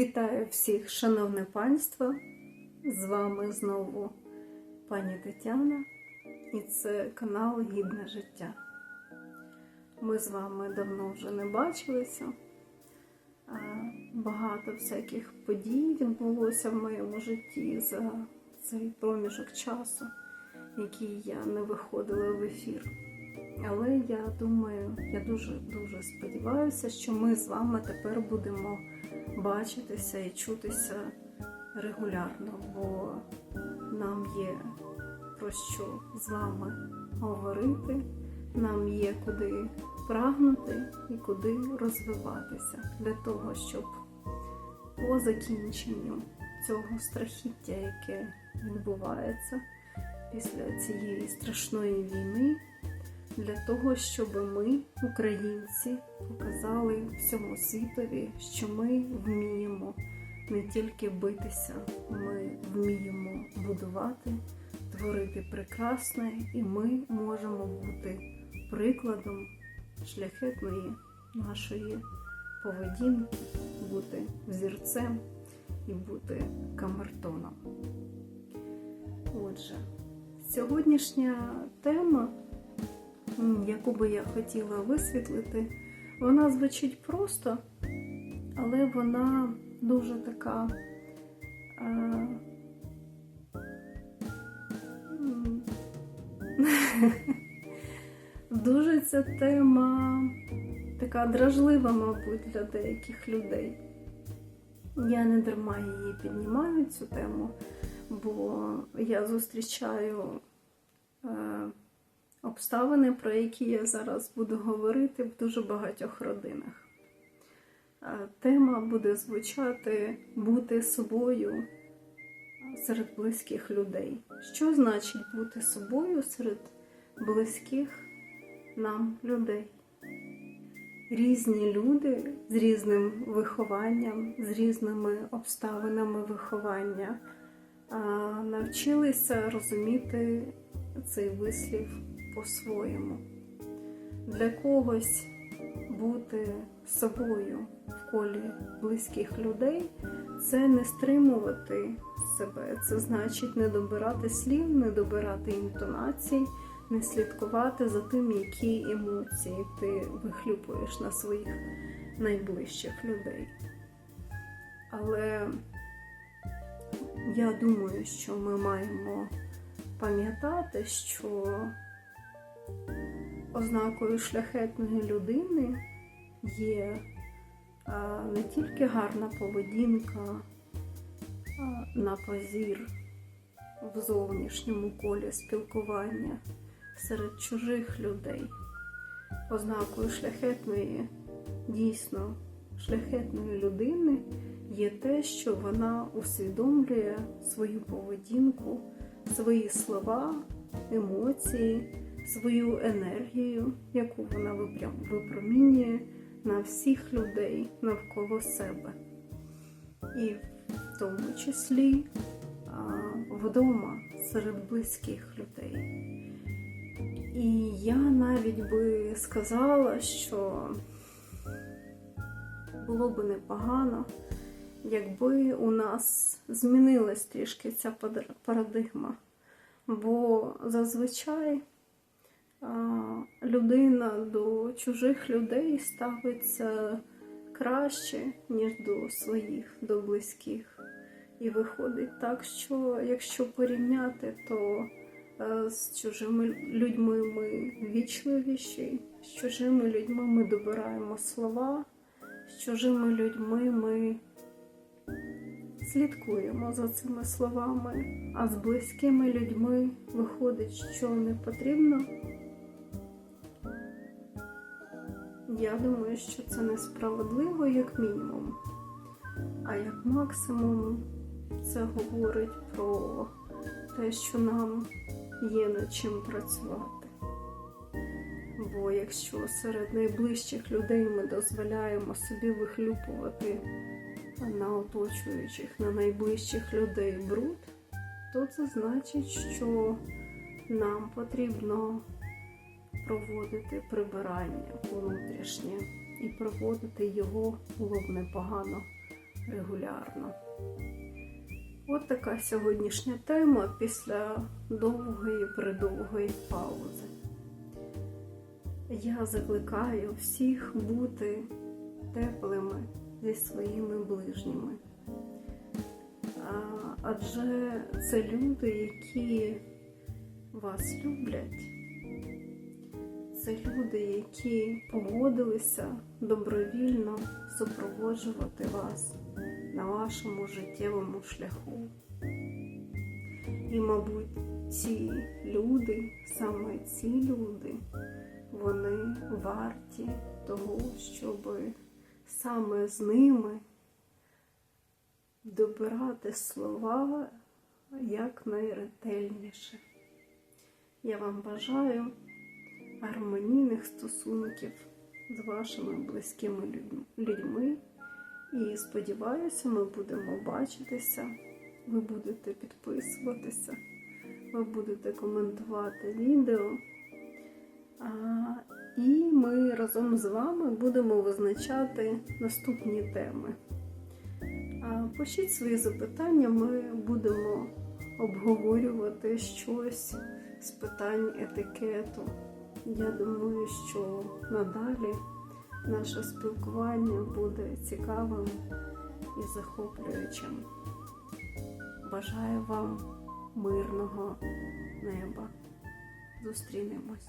Вітаю всіх, шановне панство! З вами знову пані Тетяна, і це канал Гідне життя. Ми з вами давно вже не бачилися. Багато всяких подій відбулося в моєму житті за цей проміжок часу, який я не виходила в ефір. Але я думаю, я дуже-дуже сподіваюся, що ми з вами тепер будемо бачитися і чутися регулярно, бо нам є про що з вами говорити, нам є куди прагнути і куди розвиватися для того, щоб по закінченню цього страхіття, яке відбувається після цієї страшної війни для того, щоб ми, українці, показали всьому світові, що ми вміємо не тільки битися, ми вміємо будувати, творити прекрасне, і ми можемо бути прикладом шляхетної нашої поведінки, бути взірцем і бути камертоном. Отже, сьогоднішня тема яку би я хотіла висвітлити, вона звучить просто, але вона дуже така. Е... Дуже ця тема така дражлива, мабуть, для деяких людей. Я не дарма її піднімаю цю тему, бо я зустрічаю. Е обставини, про які я зараз буду говорити в дуже багатьох родинах. Тема буде звучати бути собою серед близьких людей. Що значить бути собою серед близьких нам людей? Різні люди з різним вихованням, з різними обставинами виховання навчилися розуміти цей вислів по-своєму. Для когось бути собою в колі близьких людей це не стримувати себе. Це значить не добирати слів, не добирати інтонацій, не слідкувати за тим, які емоції ти вихлюпуєш на своїх найближчих людей. Але я думаю, що ми маємо пам'ятати, що ознакою шляхетної людини є не тільки гарна поведінка на позір в зовнішньому колі спілкування серед чужих людей. Ознакою шляхетної, дійсно шляхетної людини є те, що вона усвідомлює свою поведінку, свої слова, емоції свою енергію, яку вона випромінює на всіх людей навколо себе. І в тому числі вдома серед близьких людей. І я навіть би сказала, що було би непогано, якби у нас змінилась трішки ця парадигма. Бо зазвичай людина до чужих людей ставиться краще, ніж до своїх, до близьких. І виходить так, що якщо порівняти, то е, з чужими людьми ми вічливіші, з чужими людьми ми добираємо слова, з чужими людьми ми слідкуємо за цими словами, а з близькими людьми виходить, що не потрібно. Я думаю, що це несправедливо, як мінімум. А як максимум, це говорить про те, що нам є над чим працювати. Бо якщо серед найближчих людей ми дозволяємо собі вихлюпувати на оточуючих, на найближчих людей бруд, то це значить, що нам потрібно проводити прибирання внутрішнє і проводити його було б непогано регулярно. От така сьогоднішня тема після довгої придовгої паузи. Я закликаю всіх бути теплими зі своїми ближніми. Адже це люди, які вас люблять. Це люди, які погодилися добровільно супроводжувати вас на вашому життєвому шляху. І, мабуть, ці люди, саме ці люди, вони варті того, щоб саме з ними добирати слова якнайретельніше. Я вам бажаю гармонійних стосунків з вашими близькими людьми. І сподіваюся, ми будемо бачитися, ви будете підписуватися, ви будете коментувати відео. І ми разом з вами будемо визначати наступні теми. Пишіть свої запитання, ми будемо обговорювати щось з питань етикету. Я думаю, що надалі наше спілкування буде цікавим і захоплюючим. Бажаю вам мирного неба. Зустрінемось.